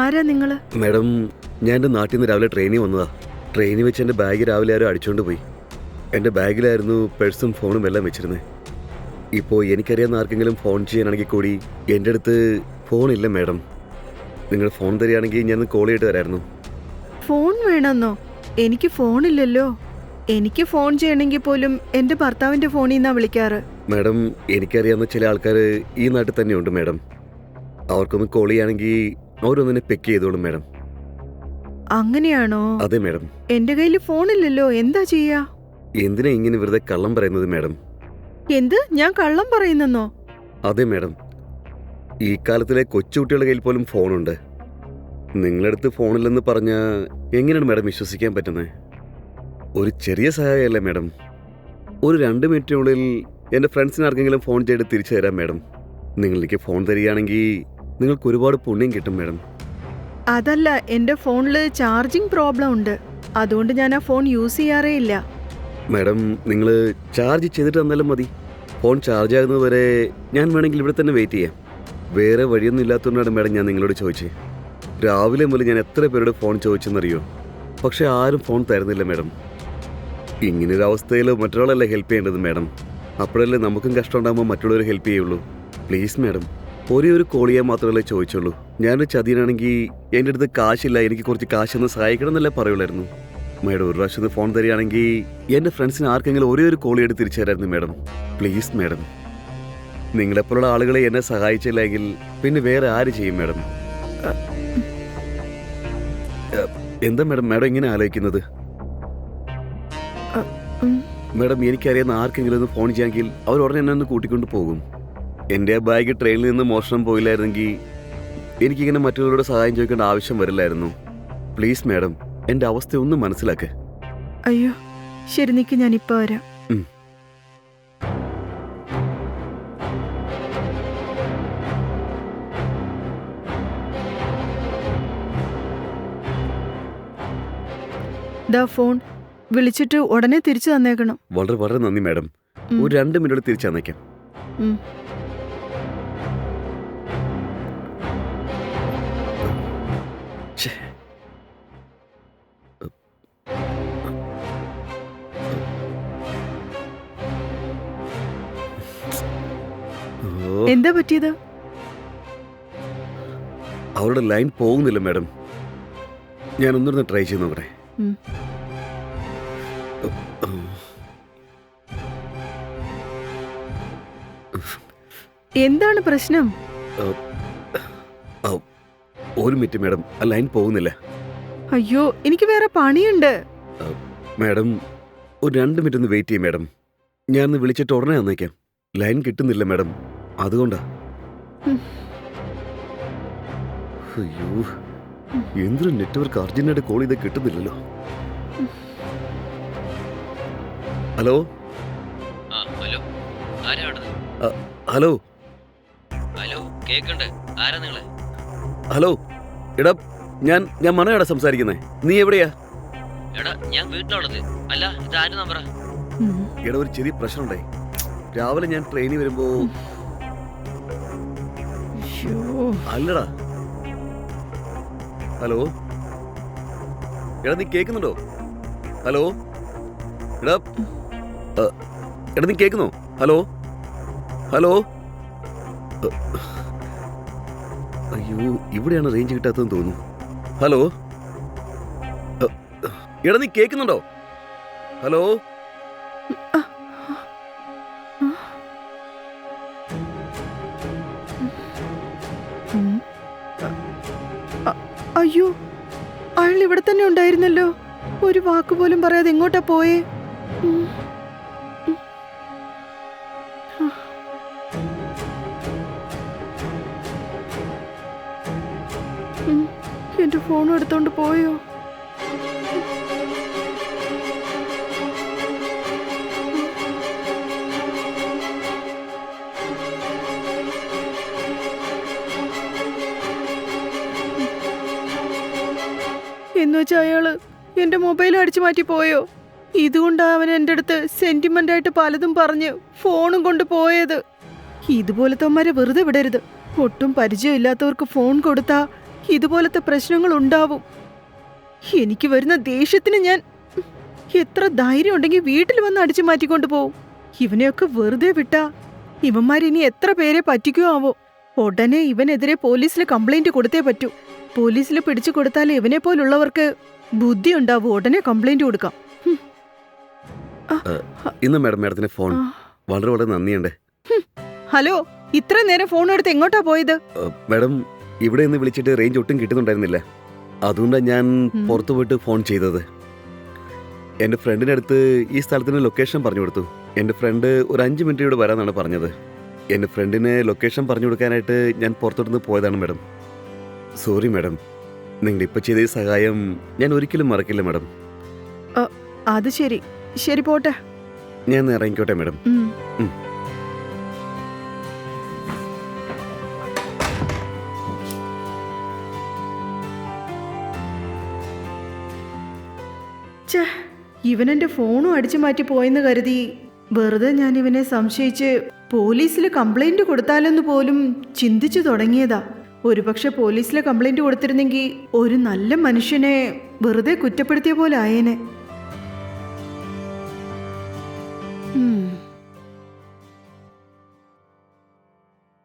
ആരാ നിങ്ങൾ മാഡം ഞാൻ എന്റെ നാട്ടിൽ നിന്ന് രാവിലെ ട്രെയിനിൽ വന്നതാ. ട്രെയിനിൽ വെച്ച് എന്റെ ബാഗ് രാവിലെ ആരും അടിച്ചുകൊണ്ട് പോയി. എന്റെ ബാഗിലായിരുന്നു പേഴ്സും ഫോണും എല്ലാം വെച്ചിരുന്നത് ഇപ്പോൾ എനിക്കറിയാവുന്ന ആർക്കെങ്കിലും ഫോൺ ചെയ്യാനാണെങ്കിൽ കൂടി എന്റെ അടുത്ത് ഫോണില്ല മാഡം. നിങ്ങൾ ഫോൺ തരികയാണെങ്കിൽ ഞാൻ കോൾ ചെയ്തിട്ട് തരായിരുന്നു ഫോൺ വേണമെന്നോ എനിക്ക് ഫോണില്ലല്ലോ എനിക്ക് ഫോൺ ചെയ്യണമെങ്കിൽ പോലും എന്റെ ഭർത്താവിന്റെ ഫോണിൽ നിന്നാ വിളിക്കാറ്. മാഡം എനിക്കറിയാവുന്ന ചില ആൾക്കാർ ഈ നാട്ടിൽ തന്നെയുണ്ട് മാഡം. അവർക്കൊന്ന് കോൾ ചെയ്യുകയാണെങ്കിൽ അവരൊന്നിനെ പിക്ക് ചെയ്തോളും മാഡം അങ്ങനെയാണോ? അതെ മാഡം എന്റെ കയ്യിൽ ഫോണില്ലല്ലോ എന്താ ചെയ്യാ? എന്തിനാ ഇങ്ങനെ വെറുതെ കള്ളം പറയുന്നത് മാഡം എന്ത്? ഞാൻ കള്ളം പറയുന്നെന്നോ? അതെ മാഡം ഈ കാലത്തിലെ കൊച്ചുകുട്ടികളുടെ കയ്യിൽ പോലും ഫോണുണ്ട് നിങ്ങളടുത്ത് ഫോണില്ലെന്ന് പറഞ്ഞാൽ എങ്ങനെയാണ് മാഡം വിശ്വസിക്കാൻ പറ്റുന്നത് ഒരു ചെറിയ സഹായമല്ലേ മാഡം ഒരു രണ്ട് മിനിറ്റിനുള്ളിൽ എന്റെ ഫ്രണ്ട്സിന് ആർക്കെങ്കിലും ഫോൺ ചെയ്ത് തിരിച്ചു തരാം മാഡം നിങ്ങൾക്ക് ഫോൺ തരികയാണെങ്കിൽ നിങ്ങൾക്ക് ഒരുപാട് പുണ്യം കിട്ടും മാഡം. അതല്ല എന്റെ ഫോണിൽ ചാർജിങ് പ്രോബ്ലം ഉണ്ട്. അതുകൊണ്ട് ഞാൻ ആ ഫോൺ യൂസ് ചെയ്യാറേ ഇല്ല. മാഡം നിങ്ങൾ ചാർജ് ചെയ്തിട്ട് തന്നാലും മതി. ഫോൺ ചാർജ് ആകുന്നത് വരെ ഞാൻ വേണമെങ്കിൽ ഇവിടെ തന്നെ വെയിറ്റ് ചെയ്യാം. വേറെ വഴിയൊന്നും ഇല്ലാത്തതുകൊണ്ടാണ് മാഡം ഞാൻ നിങ്ങളോട് ചോദിച്ചത്. രാവിലെ മുതൽ ഞാൻ എത്ര പേരോട് ഫോൺ ചോദിച്ചെന്നറിയോ? പക്ഷെ ആരും ഫോൺ തരുന്നില്ല മാഡം. ഇങ്ങനൊരു അവസ്ഥയിൽ മറ്റൊരാളല്ലേ ഹെൽപ്പ് ചെയ്യേണ്ടത് മാഡം. അപ്പോഴല്ലേ നമുക്കും കഷ്ടം ഉണ്ടാകുമ്പോൾ മറ്റുള്ളവർ ഹെൽപ്പ് ചെയ്യുള്ളൂ. Please madam. ഒരേ ഒരു കോളിയെ മാത്രമല്ലേ ചോദിച്ചുള്ളൂ. ഞാനൊരു ചതിയനാണെങ്കിൽ എന്റെ അടുത്ത് കാശില്ല എനിക്ക് കുറച്ച് കാശൊന്ന് സഹായിക്കണം എന്നല്ലേ പറയുള്ളായിരുന്നു. മേഡം ഒരു പ്രാവശ്യം ഫോൺ തരികയാണെങ്കിൽ എന്റെ ഫ്രണ്ട്സിന് ആർക്കെങ്കിലും ഒരേ ഒരു കോളി എടുത്ത് തിരിച്ചു തരായിരുന്നു മാഡം. Please madam. നിങ്ങളെപ്പോലുള്ള ആളുകളെ എന്നെ സഹായിച്ചില്ലെങ്കിൽ പിന്നെ വേറെ ആര് ചെയ്യും മാഡം? എന്താ മേഡം മേഡം ഇങ്ങനെ ആലോചിക്കുന്നത്? മേഡം എനിക്കറിയുന്ന ആർക്കെങ്കിലും ഒന്ന് ഫോൺ ചെയ്യാമെങ്കിൽ അവർ ഉടനെ എന്നെ ഒന്ന് കൂട്ടിക്കൊണ്ട് പോകും. എന്റെ ആ ബാഗ് ട്രെയിനിൽ നിന്ന് മോഷണം പോയില്ലായിരുന്നെങ്കിൽ എനിക്കിങ്ങനെ മറ്റുള്ളവരുടെ സഹായം ചോദിക്കേണ്ട ആവശ്യം വരില്ലായിരുന്നു. പ്ലീസ് മാഡം എന്റെ അവസ്ഥ ഒന്ന് മനസ്സിലാക്ക്. അയ്യോ ശരി നിക്ക് ഇപ്പൊ വരാം. ദാ ഫോൺ. വിളിച്ചിട്ട് ഉടനെ തിരിച്ചു തന്നേക്കണം. വളരെ വളരെ നന്ദി മാഡം ഒരു രണ്ട് മിനിറ്റ് തിരിച്ചു തന്നേക്കാം. പറ്റിയത്? അവളുടെ ലൈൻ പോകുന്നില്ല മാഡം. ഞാൻ ഒന്നിരുന്ന് ട്രൈ ചെയ്യുന്നു അവിടെ എന്താണ് പ്രശ്നം? ഒരു മിനിറ്റ് മാഡം. ആ ലൈൻ പോകുന്നില്ല. അയ്യോ എനിക്ക് വേറെ പണിയുണ്ട്. മാഡം ഒരു രണ്ട് മിനിറ്റ് ഒന്ന് വെയിറ്റ് ചെയ്യും മാഡം. ഞാൻ വിളിച്ചിട്ട് ഉടനെ വന്നേക്കാം. ലൈൻ കിട്ടുന്നില്ല മാഡം. അതുകൊണ്ടാ. ഉം. അയ്യോ എന്തൊരു നെറ്റ്വർക്ക് അർജന്റായിട്ട് കോൾ ചെയ്ത് കിട്ടുന്നില്ലല്ലോ. ഹലോ? ഹലോ. ഹലോ? ഹലോ കേക്കുണ്ട്. ആരാ നിങ്ങൾ? ഹലോ? എടാ ഞാൻ ഞാൻ മനയാടാ സംസാരിക്കുന്നേ. നീ എവിടെയാ? എടാ ഞാൻ വീട്ടിലുള്ളത് അല്ല ഇത് ആര് നമ്പറാ? എടാ ഒരു ചെറിയ പ്രശ്നമുണ്ടായി. രാവിലെ ഞാൻ ട്രെയിനിൽ വരുമ്പോ. അല്ലടാ. ഹലോ? എടാ നീ കേൾക്കുന്നുണ്ടോ ഹലോ? എടാ എടാ നീ കേൾക്കുന്നോ ഹലോ? ഹലോ? അയ്യോ ഇവിടെയാണ് റേഞ്ച് കിട്ടാത്തതെന്ന് തോന്നുന്നു. ഹലോ? എടാ നീ കേൾക്കുന്നുണ്ടോ ഹലോ? അയ്യോ അയാൾ ഇവിടെ തന്നെ ഉണ്ടായിരുന്നല്ലോ. ഒരു വാക്ക് പോലും പറയാതെ എങ്ങോട്ടാ പോയേ. എന്റെ ഫോണും എടുത്തോണ്ട് പോയോ? എന്ന് വെച്ചാൽ അയാൾ എന്റെ മൊബൈൽ അടിച്ചു മാറ്റി പോയോ? ഇതുകൊണ്ടാണ് അവൻ എന്റെ അടുത്ത് സെന്റിമെന്റ് ആയിട്ട് പലതും പറഞ്ഞ് ഫോണും കൊണ്ട് പോയത്. ഇതുപോലത്തെ അമ്മരെ വെറുതെ വിടരുത്. ഒട്ടും പരിചയമില്ലാത്തവർക്ക് ഫോൺ കൊടുത്താ ഇതുപോലത്തെ പ്രശ്നങ്ങൾ ഉണ്ടാവും. എനിക്ക് വരുന്ന ദേഷ്യത്തിന് ഞാൻ എത്ര ധൈര്യം ഉണ്ടെങ്കിൽ വീട്ടിൽ വന്ന് അടിച്ചു മാറ്റിക്കൊണ്ട് പോവും. ഇവനെയൊക്കെ വെറുതെ വിട്ടാ ഇവന്മാരിനി എത്ര പേരെ പറ്റിക്കോ ആവോ? ഉടനെ ഇവനെതിരെ പോലീസിൽ കംപ്ലൈന്റ് കൊടുത്തേ പറ്റൂ. പോലീസിൽ പിടിച്ചു കൊടുത്താൽ ഇവനെ പോലുള്ളവർക്ക് ബുദ്ധി ഉണ്ടാവും ഉടനെ കംപ്ലൈന്റ് കൊടുക്കാം. ഇന്ന് മാഡം മാഡത്തിന് ഫോൺ. വളരെ വളരെ നന്ദിയുണ്ട്. ഹലോ ഇത്ര നേരം ഫോൺ എടുത്ത് എങ്ങോട്ടാ പോയത്? മാഡം ഇവിടെ നിന്ന് വിളിച്ചിട്ട് റേഞ്ച് ഒട്ടും കിട്ടുന്നുണ്ടായിരുന്നില്ല. അതുകൊണ്ടാണ് ഞാൻ. പുറത്തു പോയിട്ട് ഫോൺ ചെയ്തത്. എന്റെ ഫ്രണ്ടിന്റെ അടുത്ത് ഈ സ്ഥലത്തിന് ലൊക്കേഷൻ പറഞ്ഞു കൊടുത്തു. എന്റെ ഫ്രണ്ട് ഒരു അഞ്ച് മിനിറ്റ് ഇവിടെ വരാമെന്നാണ് പറഞ്ഞത്. എന്റെ ഫ്രണ്ടിന് ലൊക്കേഷൻ പറഞ്ഞു കൊടുക്കാനായിട്ട് ഞാൻ പുറത്തോട്ട് പോയതാണ് മാഡം. Sorry madam. നിങ്ങൾ ഇപ്പൊ ചെയ്ത ഈ സഹായം ഞാൻ ഒരിക്കലും മറക്കില്ല മാഡം. അത് ശരി. ശരി പോട്ടെ. ഞാൻ ഇറങ്ങിക്കോട്ടെ മാഡം. ഇവൻ എന്റെ ഫോണും അടിച്ചു മാറ്റി പോയെന്ന് കരുതി വെറുതെ ഞാൻ ഇവനെ സംശയിച്ച് പോലീസിൽ കംപ്ലൈന്റ് കൊടുത്താലെന്ന് പോലും ചിന്തിച്ചു തുടങ്ങിയതാ. ഒരുപക്ഷെ പോലീസിലെ കംപ്ലൈന്റ് കൊടുത്തിരുന്നെങ്കിൽ ഒരു നല്ല മനുഷ്യനെ വെറുതെ കുറ്റപ്പെടുത്തിയ പോലെ ആയേനെ.